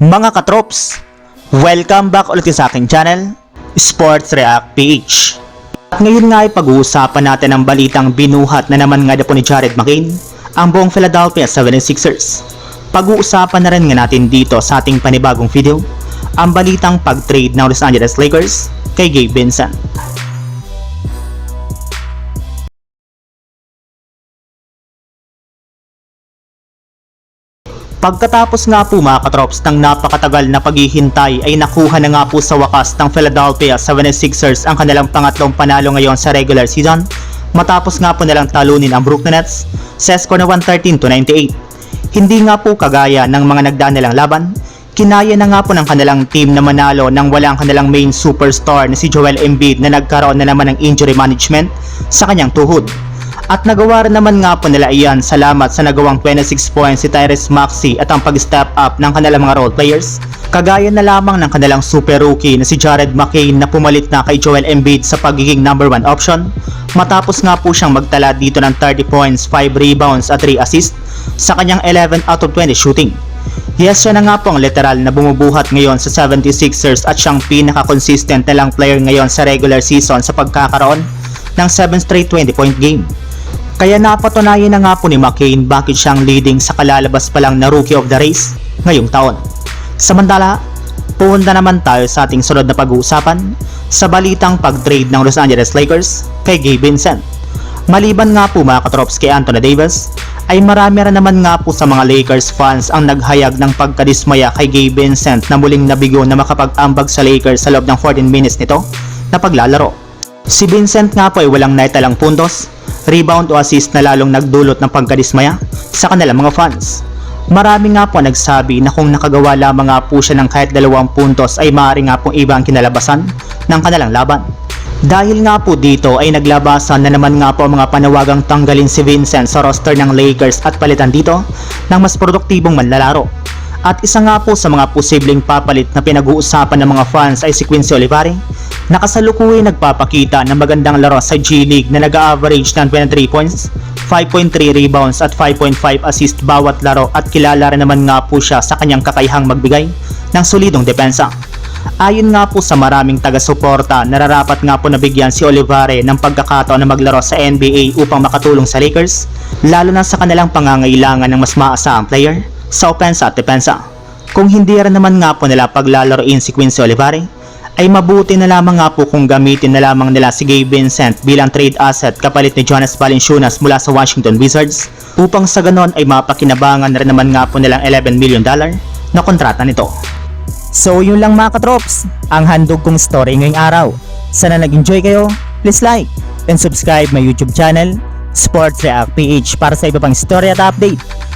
Mga katrops, welcome back ulit sa aking channel, Sports React PH. At ngayon nga ay pag-uusapan natin ang balitang binuhat na naman nga po ni Jared McCain, ang buong Philadelphia 76ers. Pag-uusapan na rin nga natin dito sa ating panibagong video, ang balitang pag-trade ng Los Angeles Lakers kay Gabe Vincent. Pagkatapos nga po mga katrops ng napakatagal na paghihintay ay nakuha na nga po sa wakas ng Philadelphia 76ers ang kanilang pangatlong panalo ngayon sa regular season matapos nga po nilang talunin ang Brooklyn Nets sa score na 113 to 98. Hindi nga po kagaya ng mga nagdaan nilang laban, kinaya na nga po ng kanilang team na manalo nang wala ang kanilang main superstar na si Joel Embiid na nagkaroon na naman ng injury management sa kanyang tuhod. At nagawa rin naman nga po nila iyan salamat sa nagawang 26 points si Tyrese Maxey at ang pag-step up ng kanilang mga role players. Kagaya na lamang ng kanilang super rookie na si Jared McCain na pumalit na kay Joel Embiid sa pagiging number 1 option. Matapos nga po siyang magtala dito ng 30 points, 5 rebounds at 3 assists sa kanyang 11 out of 20 shooting. Yes, siya na nga po ang literal na bumubuhat ngayon sa 76ers at siyang pinaka-consistent na lang player ngayon sa regular season sa pagkakaroon ng 7 straight 20 point game. Kaya napatunayan na nga po ni McCain bakit siyang leading sa kalalabas pa lang na Rookie of the Race ngayong taon. Samantala, pumunta naman tayo sa ating sunod na pag-uusapan sa balitang pag-trade ng Los Angeles Lakers kay Gabe Vincent. Maliban nga po mga katrops kay Anthony Davis, ay marami rin naman nga po sa mga Lakers fans ang naghayag ng pagkadismaya kay Gabe Vincent na muling nabigo na makapag-ambag sa Lakers sa loob ng 14 minutes nito na paglalaro. Si Vincent nga po ay walang naitalang puntos, rebound o assist na lalong nagdulot ng pagkadismaya sa kanilang mga fans. Marami nga po nagsabi na kung nakagawa lamang nga po siya ng kahit dalawang puntos ay maaari nga pong iba ang kinalabasan ng kanilang laban. Dahil nga po dito ay naglabasan na naman nga po ang mga panawagang tanggalin si Vincent sa roster ng Lakers at palitan dito ng mas produktibong manlalaro. At isa nga po sa mga posibleng papalit na pinag-uusapan ng mga fans ay si Quincy Olivari na kasalukuyan nagpapakita ng magandang laro sa G League na nag-average ng 23 points, 5.3 rebounds at 5.5 assist bawat laro at kilala rin naman nga po siya sa kanyang kakayahang magbigay ng solidong depensa. Ayon nga po sa maraming taga-suporta, nararapat nga po nabigyan si Olivare ng pagkakataon na maglaro sa NBA upang makatulong sa Lakers, lalo na sa kanilang pangangailangan ng mas maasahang player sa opensa at depensa. Kung hindi rin naman nga po nila paglalaroin si Quincy Olivare, ay mabuti na lamang nga po kung gamitin na lamang nila si Gabe Vincent bilang trade asset kapalit ni Jonas Valanciunas mula sa Washington Wizards upang sa ganon ay mapakinabangan na rin naman nga po nilang 11 million dollar na kontrata nito. So yun lang mga katrops, ang handog kong story ngayong araw. Sana nag-enjoy kayo, please like and subscribe my YouTube channel, Sports React PH para sa iba pang story at update